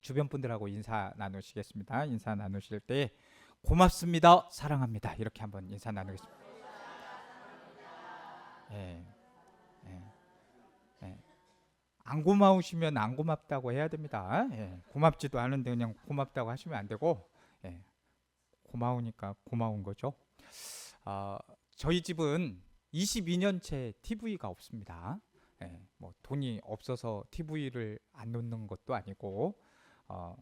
주변 분들하고 인사 나누시겠습니다. 인사 나누실 때 고맙습니다. 사랑합니다. 이렇게 한번 인사 나누겠습니다. 예. 예. 예. 안 고마우시면 안 고맙다고 해야 됩니다. 예. 고맙지도 않은데 그냥 고맙다고 하시면 안 되고 예. 고마우니까 고마운 거죠. 아, 저희 집은 22년째 TV가 없습니다. 예, 뭐 돈이 없어서 TV를 안 놓는 것도 아니고 어,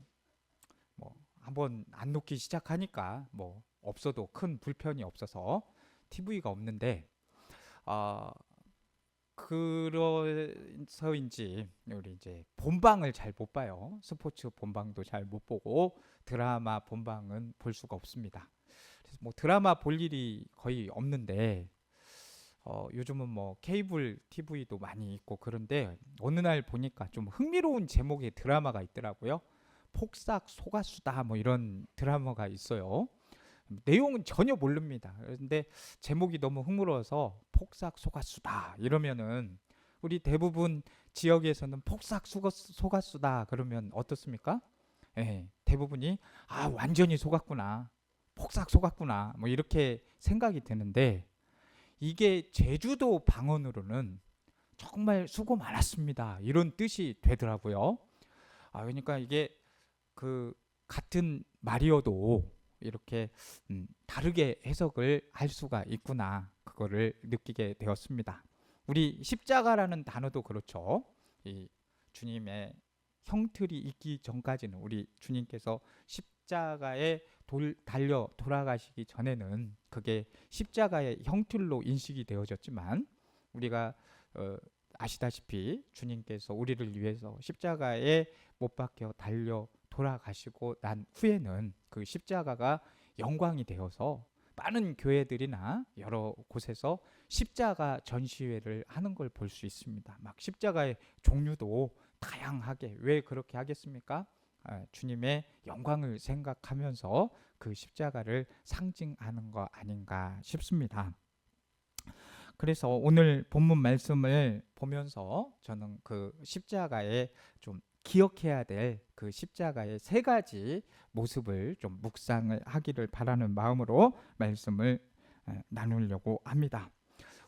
뭐 한번 안 놓기 시작하니까 뭐 없어도 큰 불편이 없어서 TV가 없는데 아 그래서인지 우리 이제 본방을 잘 못 봐요. 스포츠 본방도 잘 못 보고 드라마 본방은 볼 수가 없습니다. 그래서 뭐 드라마 볼 일이 거의 없는데 어, 요즘은 뭐 케이블 TV도 많이 있고 그런데 어느 날 보니까 좀 흥미로운 제목의 드라마가 있더라고요. 폭삭 소가수다 뭐 이런 드라마가 있어요. 내용은 전혀 모릅니다. 그런데 제목이 너무 흥미로워서 폭삭 소가수다 이러면은 우리 대부분 지역에서는 폭삭 소가, 소가수다 그러면 어떻습니까? 예, 대부분이 아 완전히 속았구나, 폭삭 속았구나 뭐 이렇게 생각이 드는데 이게 제주도 방언으로는 정말 수고 많았습니다 이런 뜻이 되더라고요. 아 그러니까 이게 그 같은 말이어도 이렇게 음, 다르게 해석을 할 수가 있구나 그거를 느끼게 되었습니다. 우리 십자가라는 단어도 그렇죠. 이 주님의 형틀이 있기 전까지는 우리 주님께서 십자가에 돌, 달려 돌아가시기 전에는 그게 십자가의 형틀로 인식이 되어졌지만 우리가 어, 아시다시피 주님께서 우리를 위해서 십자가에 못 박혀 달려 돌아가시고 난 후에는 그 십자가가 영광이 되어서 많은 교회들이나 여러 곳에서 십자가 전시회를 하는 걸 볼 수 있습니다. 막 십자가의 종류도 다양하게 왜 그렇게 하겠습니까? 아, 주님의 영광을 생각하면서 그 십자가를 상징하는 거 아닌가 싶습니다. 그래서 오늘 본문 말씀을 보면서 저는 그 십자가에 좀 기억해야 될 그 십자가의 세 가지 모습을 좀 묵상을 하기를 바라는 마음으로 말씀을 에, 나누려고 합니다.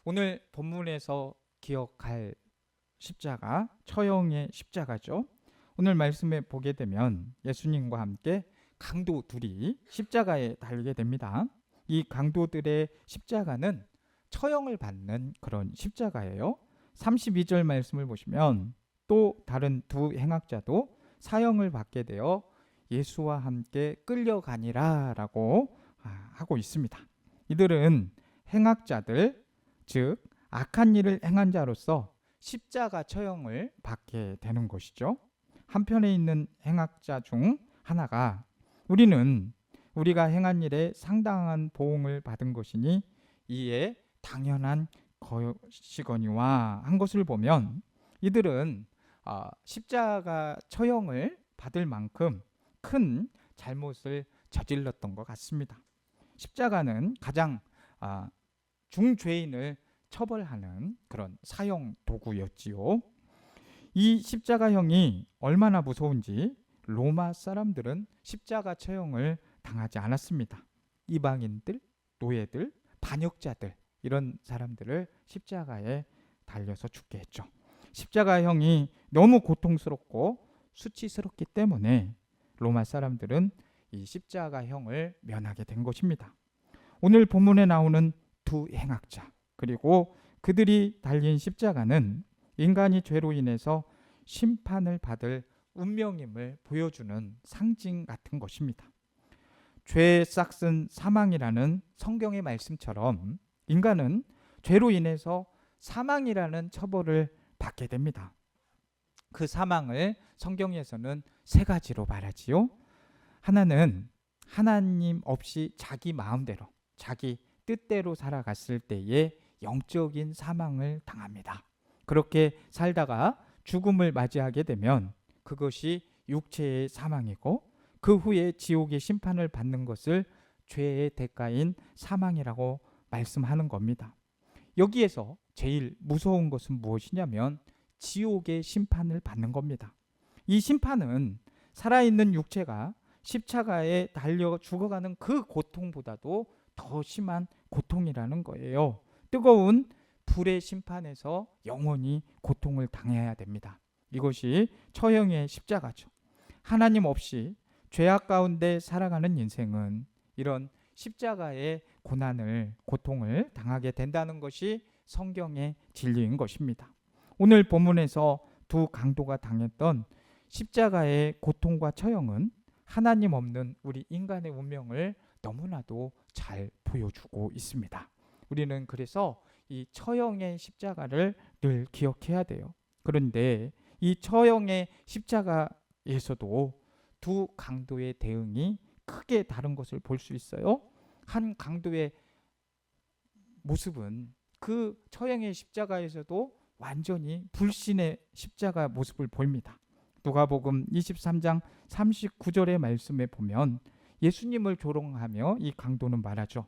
오늘 본문에서 기억할 십자가 처형의 십자가죠. 오늘 말씀에 보게 되면 예수님과 함께 강도 둘이 십자가에 달게 됩니다. 이 강도들의 십자가는 처형을 받는 그런 십자가예요. 32절 말씀을 보시면 또 다른 두 행악자도 사형을 받게 되어 예수와 함께 끌려가니라라고 아, 하고 있습니다. 이들은 행악자들 즉 악한 일을 행한 자로서 십자가 처형을 받게 되는 것이죠. 한편에 있는 행악자 중 하나가 우리는 우리가 행한 일에 상당한 보응을 받은 것이니 이에 당연한 것이거니와 한 것을 보면 이들은 아, 십자가 처형을 받을 만큼 큰 잘못을 저질렀던 것 같습니다. 십자가는 가장 아, 중죄인을 처벌하는 그런 사형 도구였지요. 이 십자가형이 얼마나 무서운지 로마 사람들은 십자가 처형을 당하지 않았습니다. 이방인들, 노예들, 반역자들 이런 사람들을 십자가에 달려서 죽게 했죠. 십자가형이 너무 고통스럽고 수치스럽기 때문에 로마 사람들은 이 십자가형을 면하게 된 것입니다. 오늘 본문에 나오는 두 행악자 그리고 그들이 달린 십자가는 인간이 죄로 인해서 심판을 받을 운명임을 보여주는 상징 같은 것입니다. 죄의 싹슨 사망이라는 성경의 말씀처럼 인간은 죄로 인해서 사망이라는 처벌을 받게 됩니다. 그 사망을 성경에서는 세 가지로 말하지요. 하나는 하나님 없이 자기 마음대로, 자기 뜻대로 살아갔을 때에 영적인 사망을 당합니다. 그렇게 살다가 죽음을 맞이하게 되면 그것이 육체의 사망이고 그 후에 지옥의 심판을 받는 것을 죄의 대가인 사망이라고 말씀하는 겁니다. 여기에서 제일 무서운 것은 무엇이냐면 지옥의 심판을 받는 겁니다. 이 심판은 살아있는 육체가 십자가에 달려 죽어가는 그 고통보다도 더 심한 고통이라는 거예요. 뜨거운 불의 심판에서 영원히 고통을 당해야 됩니다. 이것이 처형의 십자가죠. 하나님 없이 죄악 가운데 살아가는 인생은 이런 십자가의 고난을 고통을 당하게 된다는 것이 성경의 진리인 것입니다. 오늘 본문에서 두 강도가 당했던 십자가의 고통과 처형은 하나님 없는 우리 인간의 운명을 너무나도 잘 보여주고 있습니다. 우리는 그래서 이 처형의 십자가를 늘 기억해야 돼요. 그런데 이 처형의 십자가에서도 두 강도의 대응이 크게 다른 것을 볼 수 있어요. 한 강도의 모습은 그 처형의 십자가에서도 완전히 불신의 십자가 모습을 보입니다. 누가복음 23장 39절의 말씀에 보면 예수님을 조롱하며 이 강도는 말하죠.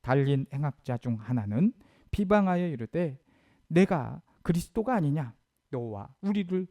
달린 행악자 중 하나는 비방하여 이르되 내가 그리스도가 아니냐 너와 우리를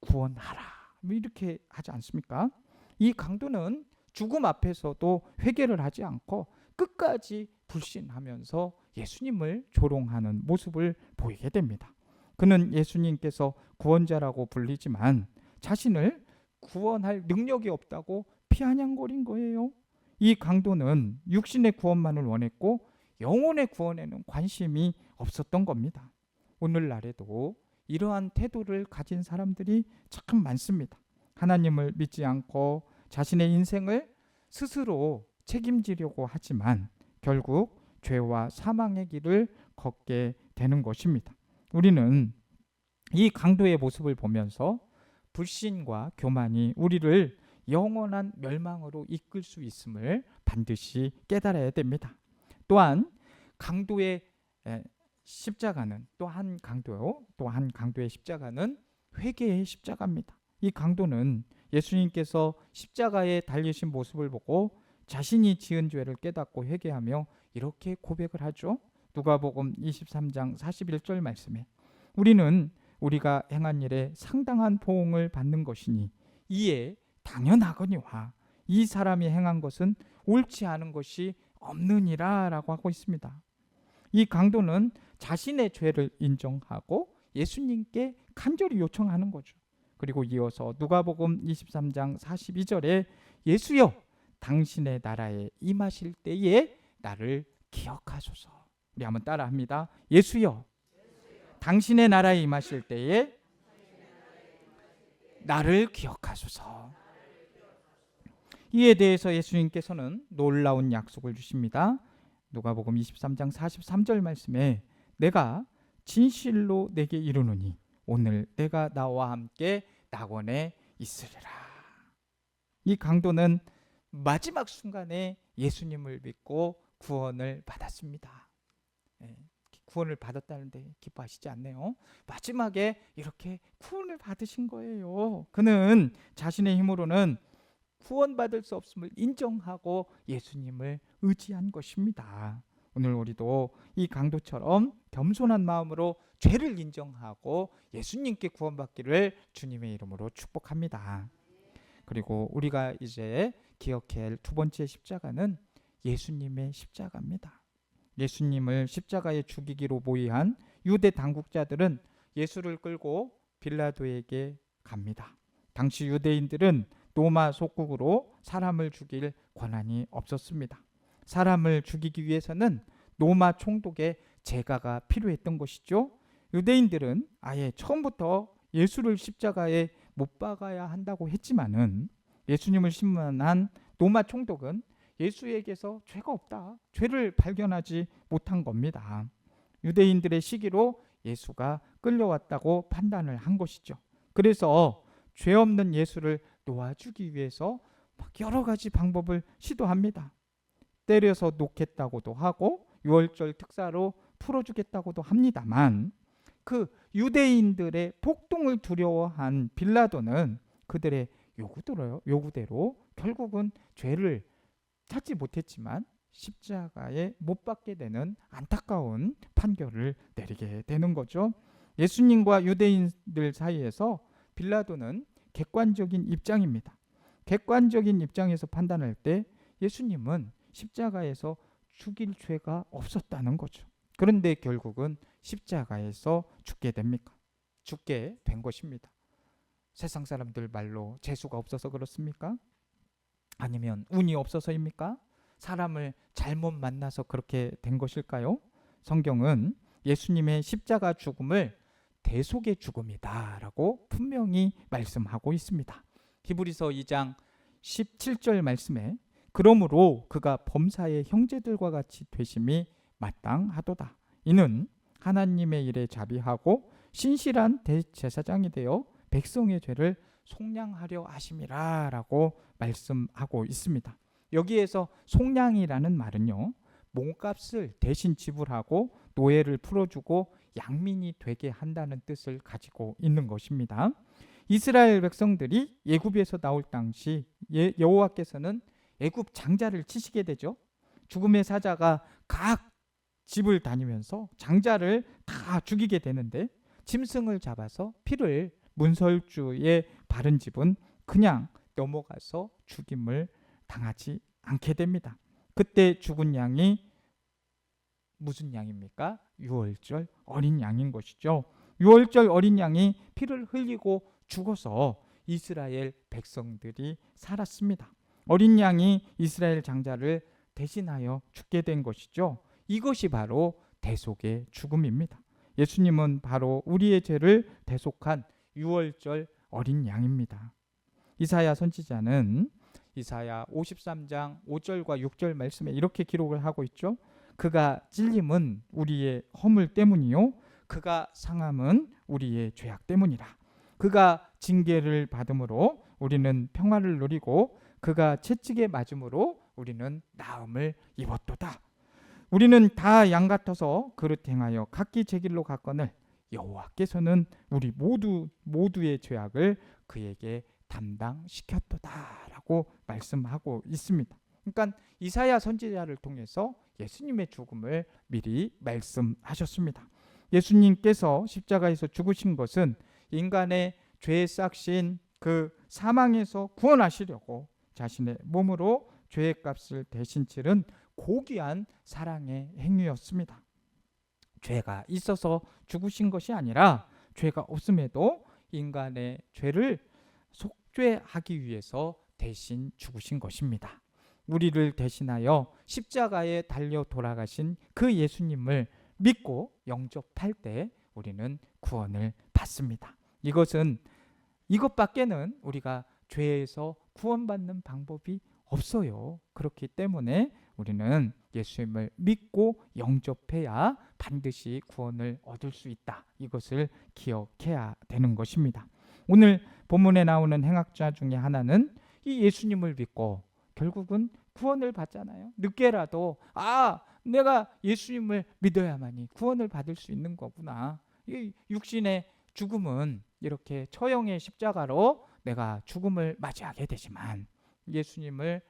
구원하라 뭐 이렇게 하지 않습니까? 이 강도는 죽음 앞에서도 회개를 하지 않고 끝까지 불신하면서 예수님을 조롱하는 모습을 보이게 됩니다. 그는 예수님께서 구원자라고 불리지만 자신을 구원할 능력이 없다고 피아냥거린 거예요. 이 강도는 육신의 구원만을 원했고 영혼의 구원에는 관심이 없었던 겁니다. 오늘날에도 이러한 태도를 가진 사람들이 참 많습니다. 하나님을 믿지 않고 자신의 인생을 스스로 책임지려고 하지만 결국 죄와 사망의 길을 걷게 되는 것입니다. 우리는 이 강도의 모습을 보면서 불신과 교만이 우리를 영원한 멸망으로 이끌 수 있음을 반드시 깨달아야 됩니다. 또한 강도의 십자가는 또한 강도요. 또한 강도의 십자가는 회개의 십자가입니다. 이 강도는 예수님께서 십자가에 달리신 모습을 보고 자신이 지은 죄를 깨닫고 회개하며 이렇게 고백을 하죠. 누가복음 23장 41절 말씀에 우리는 우리가 행한 일에 상당한 보응을 받는 것이니 이에 당연하거니와 이 사람이 행한 것은 옳지 않은 것이 없느니라라고 하고 있습니다. 이 강도는 자신의 죄를 인정하고 예수님께 간절히 요청하는 거죠. 그리고 이어서 누가복음 23장 42절에 예수여 당신의 나라에 임하실 때에 나를 기억하소서. 우리 한번 따라합니다. 예수여 당신의 나라에 임하실 때에 나를 기억하소서. 이에 대해서 예수님께서는 놀라운 약속을 주십니다. 누가복음 23장 43절 말씀에 내가 진실로 내게 이르노니 오늘 내가 나와 함께 낙원에 있으리라. 이 강도는 마지막 순간에 예수님을 믿고 구원을 받았습니다. 예, 구원을 받았다는데 기뻐하시지 않네요. 마지막에 이렇게 구원을 받으신 거예요. 그는 자신의 힘으로는 구원받을 수 없음을 인정하고 예수님을 의지한 것입니다. 오늘 우리도 이 강도처럼 겸손한 마음으로 죄를 인정하고 예수님께 구원받기를 주님의 이름으로 축복합니다. 그리고 우리가 이제 기억해야 할 두 번째 십자가는 예수님의 십자가입니다. 예수님을 십자가에 죽이기로 모의한 유대 당국자들은 예수를 끌고 빌라도에게 갑니다. 당시 유대인들은 로마 속국으로 사람을 죽일 권한이 없었습니다. 사람을 죽이기 위해서는 로마 총독의 제가가 필요했던 것이죠. 유대인들은 아예 처음부터 예수를 십자가에 못 박아야 한다고 했지만은 예수님을 신문한 로마 총독은 예수에게서 죄가 없다. 죄를 발견하지 못한 겁니다. 유대인들의 시기로 예수가 끌려왔다고 판단을 한 것이죠. 그래서 죄 없는 예수를 놓아주기 위해서 여러 가지 방법을 시도합니다. 때려서 놓겠다고도 하고 유월절 특사로 풀어주겠다고도 합니다만 그 유대인들의 폭동을 두려워한 빌라도는 그들의 요구대로, 요구대로 결국은 죄를 찾지 못했지만 십자가에 못 박게 되는 안타까운 판결을 내리게 되는 거죠. 예수님과 유대인들 사이에서 빌라도는 객관적인 입장입니다. 객관적인 입장에서 판단할 때 예수님은 십자가에서 죽일 죄가 없었다는 거죠. 그런데 결국은 십자가에서 죽게 됩니까? 죽게 된 것입니다. 세상 사람들 말로 재수가 없어서 그렇습니까? 아니면 운이 없어서입니까? 사람을 잘못 만나서 그렇게 된 것일까요? 성경은 예수님의 십자가 죽음을 대속의 죽음이다라고 분명히 말씀하고 있습니다. 히브리서 2장 17절 말씀에 그러므로 그가 범사의 형제들과 같이 되심이 마땅하도다. 이는 하나님의 일에 자비하고 신실한 대제사장이 되어 백성의 죄를 속량하려 하심이라라고 말씀하고 있습니다. 여기에서 속량이라는 말은요. 몸값을 대신 지불하고 노예를 풀어주고 양민이 되게 한다는 뜻을 가지고 있는 것입니다. 이스라엘 백성들이 예굽에서 나올 당시 예, 여호와께서는 애굽 장자를 치시게 되죠. 죽음의 사자가 각 집을 다니면서 장자를 다 죽이게 되는데 짐승을 잡아서 피를 문설주에 바른 집은 그냥 넘어가서 죽임을 당하지 않게 됩니다. 그때 죽은 양이 무슨 양입니까? 유월절 어린 양인 것이죠. 유월절 어린 양이 피를 흘리고 죽어서 이스라엘 백성들이 살았습니다. 어린 양이 이스라엘 장자를 대신하여 죽게 된 것이죠. 이것이 바로 대속의 죽음입니다. 예수님은 바로 우리의 죄를 대속한 유월절 어린 양입니다. 이사야 선지자는 이사야 53장 5절과 6절 말씀에 이렇게 기록을 하고 있죠. 그가 찔림은 우리의 허물 때문이요 그가 상함은 우리의 죄악 때문이라. 그가 징계를 받음으로 우리는 평화를 누리고 그가 채찍에 맞음으로 우리는 나음을 입었도다. 우리는 다 양 같아서 그릇 행하여 각기 제 길로 갔거늘 여호와께서는 우리 모두 모두의 죄악을 그에게 담당시켰도다라고 말씀하고 있습니다. 그러니까 이사야 선지자를 통해서 예수님의 죽음을 미리 말씀하셨습니다. 예수님께서 십자가에서 죽으신 것은 인간의 죄에 싹신 그 사망에서 구원하시려고 자신의 몸으로 죄의 값을 대신 치른 고귀한 사랑의 행위였습니다. 죄가 있어서 죽으신 것이 아니라 죄가 없음에도 인간의 죄를 속죄하기 위해서 대신 죽으신 것입니다. 우리를 대신하여 십자가에 달려 돌아가신 그 예수님을 믿고 영접할 때 우리는 구원을 받습니다. 이것은 이것밖에는 우리가 죄에서 구원받는 방법이 없어요. 그렇기 때문에 우리는 예수님을 믿고 영접해야 반드시 구원을 얻을 수 있다. 이것을 기억해야 되는 것입니다. 오늘 본문에 나오는 행악자 중에 하나는 이 예수님을 믿고 결국은 구원을 받잖아요. 늦게라도 아 내가 예수님을 믿어야만이 구원을 받을 수 있는 거구나. 이 육신의 죽음은 이렇게 처형의 십자가로 내가 죽음을 맞이하게 되지만 예수님을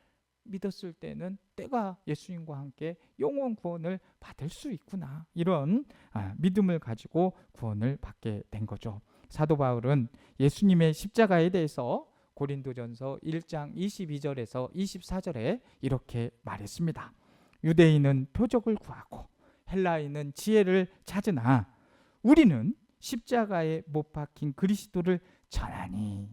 믿었을 때는 때가 예수님과 함께 영원 구원을 받을 수 있구나 이런 아, 믿음을 가지고 구원을 받게 된 거죠. 사도 바울은 예수님의 십자가에 대해서 고린도전서 1장 22절에서 24절에 이렇게 말했습니다. 유대인은 표적을 구하고 헬라인은 지혜를 찾으나 우리는 십자가에 못 박힌 그리스도를 전하니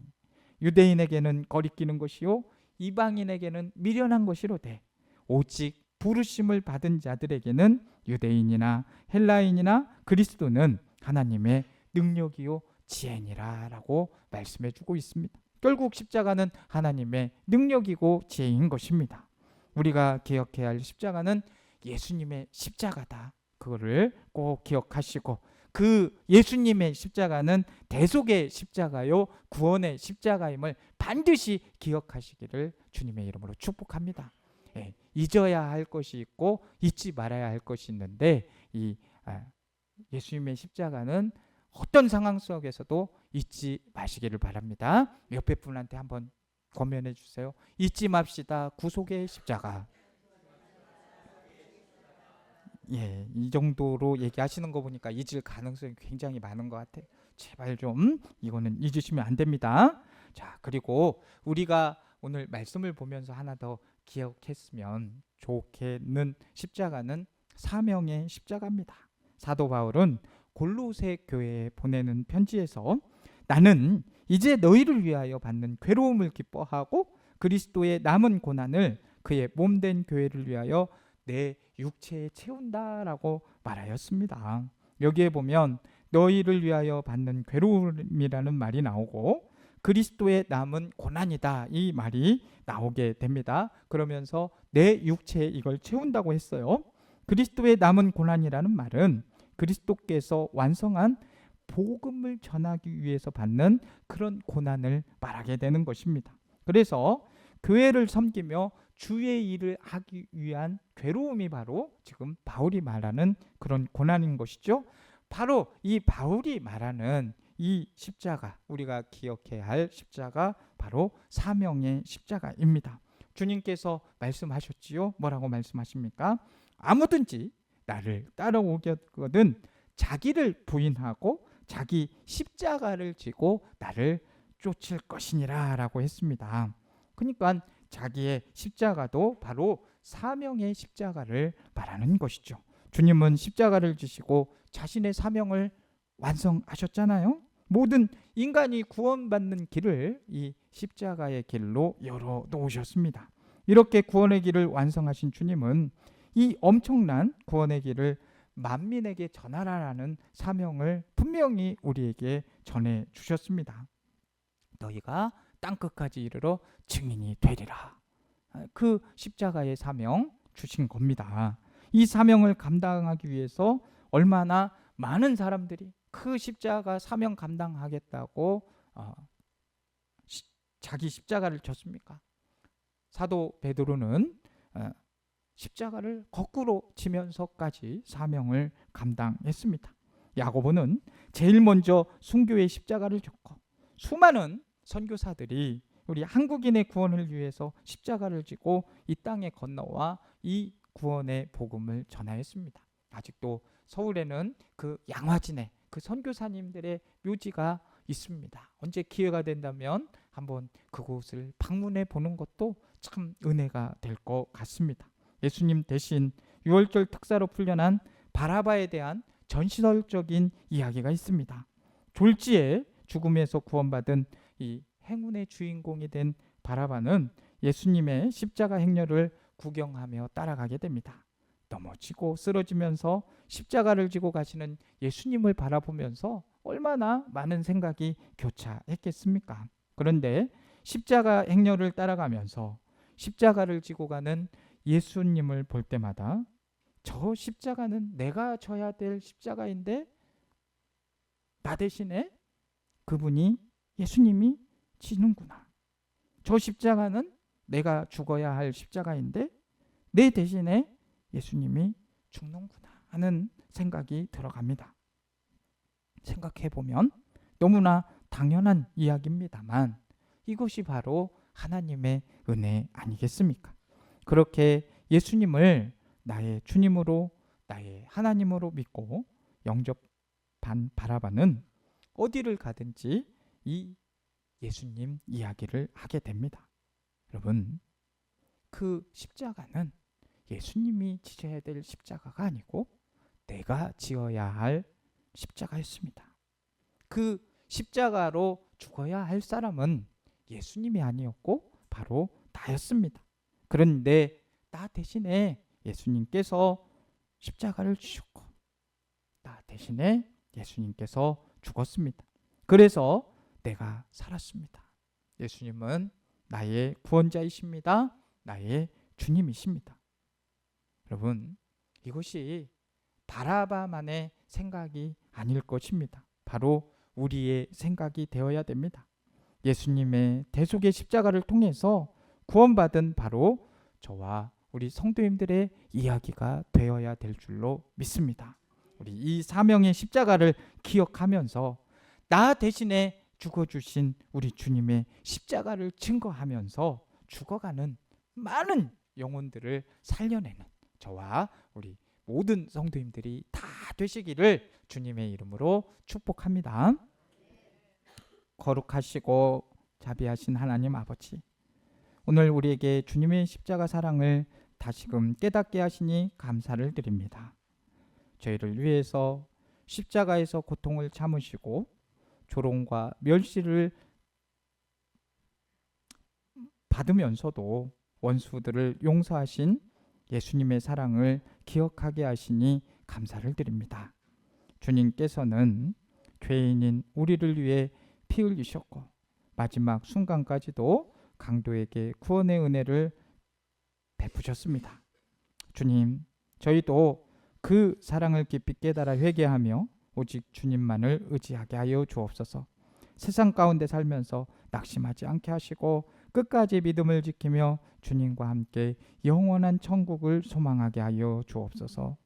유대인에게는 거리끼는 것이요 이방인에게는 미련한 것이로되 오직 부르심을 받은 자들에게는 유대인이나 헬라인이나 그리스도는 하나님의 능력이요 지혜니라라고 말씀해 주고 있습니다. 결국 십자가는 하나님의 능력이고 지혜인 것입니다. 우리가 기억해야 할 십자가는 예수님의 십자가다. 그거를 꼭 기억하시고 그 예수님의 십자가는 대속의 십자가요 구원의 십자가임을 반드시 기억하시기를 주님의 이름으로 축복합니다. 예, 잊어야 할 것이 있고 잊지 말아야 할 것이 있는데 이 아, 예수님의 십자가는 어떤 상황 속에서도 잊지 마시기를 바랍니다. 옆에 분한테 한번 권면해 주세요. 잊지 맙시다. 구속의 십자가. 예, 이 정도로 얘기하시는 거 보니까 잊을 가능성이 굉장히 많은 것 같아요. 제발 좀 이거는 잊으시면 안 됩니다. 자, 그리고 우리가 오늘 말씀을 보면서 하나 더 기억했으면 좋겠는 십자가는 사명의 십자가입니다. 사도 바울은 골로새 교회에 보내는 편지에서 나는 이제 너희를 위하여 받는 괴로움을 기뻐하고 그리스도의 남은 고난을 그의 몸된 교회를 위하여 내 육체에 채운다라고 말하였습니다. 여기에 보면 너희를 위하여 받는 괴로움이라는 말이 나오고 그리스도의 남은 고난이다 이 말이 나오게 됩니다. 그러면서 내 육체에 이걸 채운다고 했어요. 그리스도의 남은 고난이라는 말은 그리스도께서 완성한 복음을 전하기 위해서 받는 그런 고난을 말하게 되는 것입니다. 그래서 교회를 섬기며 주의 일을 하기 위한 괴로움이 바로 지금 바울이 말하는 그런 고난인 것이죠. 바로 이 바울이 말하는 이 십자가 우리가 기억해야 할 십자가 바로 사명의 십자가입니다. 주님께서 말씀하셨지요. 뭐라고 말씀하십니까? 아무든지 나를 따라오거든 자기를 부인하고 자기 십자가를 지고 나를 쫓을 것이니라라고 했습니다. 그러니까 자기의 십자가도 바로 사명의 십자가를 말하는 것이죠. 주님은 십자가를 지시고 자신의 사명을 완성하셨잖아요. 모든 인간이 구원받는 길을 이 십자가의 길로 열어 놓으셨습니다. 이렇게 구원의 길을 완성하신 주님은 이 엄청난 구원의 길을 만민에게 전하라라는 사명을 분명히 우리에게 전해 주셨습니다. 너희가 땅 끝까지 이르러 증인이 되리라. 그 십자가의 사명 주신 겁니다. 이 사명을 감당하기 위해서 얼마나 많은 사람들이 그 십자가 사명 감당하겠다고 어, 시, 자기 십자가를 졌습니까? 사도 베드로는 어, 십자가를 거꾸로 치면서까지 사명을 감당했습니다. 야고보는 제일 먼저 순교의 십자가를 졌고 수많은 선교사들이 우리 한국인의 구원을 위해서 십자가를 지고 이 땅에 건너와 이 구원의 복음을 전하였습니다. 아직도 서울에는 그 양화진에 그 선교사님들의 묘지가 있습니다. 언제 기회가 된다면 한번 그곳을 방문해 보는 것도 참 은혜가 될 것 같습니다. 예수님 대신 6월절 특사로 풀려난 바라바에 대한 전시설적인 이야기가 있습니다. 졸지에 죽음에서 구원받은 이 행운의 주인공이 된 바라바는 예수님의 십자가 행렬을 구경하며 따라가게 됩니다. 넘어지고 쓰러지면서 십자가를 지고 가시는 예수님을 바라보면서 얼마나 많은 생각이 교차했겠습니까? 그런데 십자가 행렬을 따라가면서 십자가를 지고 가는 예수님을 볼 때마다 저 십자가는 내가 져야 될 십자가인데 나 대신에 그분이 예수님이 지는구나. 저 십자가는 내가 죽어야 할 십자가인데 내 대신에 예수님이 죽는구나 하는 생각이 들어갑니다. 생각해 보면 너무나 당연한 이야기입니다만 이것이 바로 하나님의 은혜 아니겠습니까? 그렇게 예수님을 나의 주님으로 나의 하나님으로 믿고 영접한 바라바는 어디를 가든지 이 예수님 이야기를 하게 됩니다. 여러분, 그 십자가는 예수님이 지셔야 될 십자가가 아니고 내가 지어야 할 십자가였습니다. 그 십자가로 죽어야 할 사람은 예수님이 아니었고 바로 나였습니다. 그런데 나 대신에 예수님께서 십자가를 지셨고 나 대신에 예수님께서 죽었습니다. 그래서 내가 살았습니다. 예수님은 나의 구원자이십니다. 나의 주님이십니다. 여러분, 이것이 바라바만의 생각이 아닐 것입니다. 바로 우리의 생각이 되어야 됩니다. 예수님의 대속의 십자가를 통해서 구원받은 바로 저와 우리 성도님들의 이야기가 되어야 될 줄로 믿습니다. 우리 이 사명의 십자가를 기억하면서 나 대신에 죽어주신 우리 주님의 십자가를 증거하면서 죽어가는 많은 영혼들을 살려내는 저와 우리 모든 성도님들이 다 되시기를 주님의 이름으로 축복합니다. 거룩하시고 자비하신 하나님 아버지, 오늘 우리에게 주님의 십자가 사랑을 다시금 깨닫게 하시니 감사를 드립니다. 저희를 위해서 십자가에서 고통을 참으시고 조롱과 멸시를 받으면서도 원수들을 용서하신 예수님의 사랑을 기억하게 하시니 감사를 드립니다. 주님께서는 죄인인 우리를 위해 피 흘리셨고 마지막 순간까지도 강도에게 구원의 은혜를 베푸셨습니다. 주님, 저희도 그 사랑을 깊이 깨달아 회개하며 오직 주님만을 의지하게 하여 주옵소서. 세상 가운데 살면서 낙심하지 않게 하시고 끝까지 믿음을 지키며 주님과 함께 영원한 천국을 소망하게 하여 주옵소서.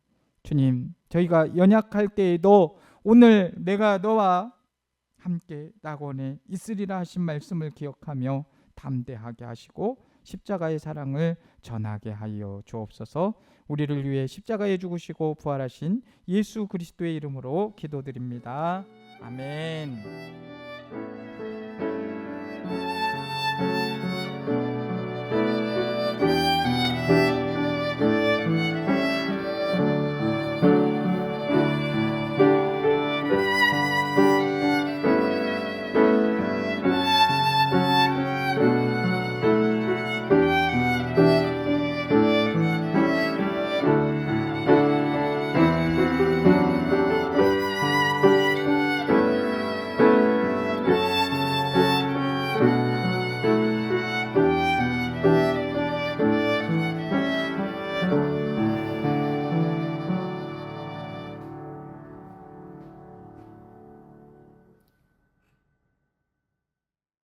주님, 저희가 연약할 때에도 오늘 내가 너와 함께 낙원에 있으리라 하신 말씀을 기억하며 담대하게 하시고 십자가의 사랑을 전하게 하여 주옵소서. 우리를 위해 십자가에 죽으시고 부활하신 예수 그리스도의 이름으로 기도드립니다. 아멘.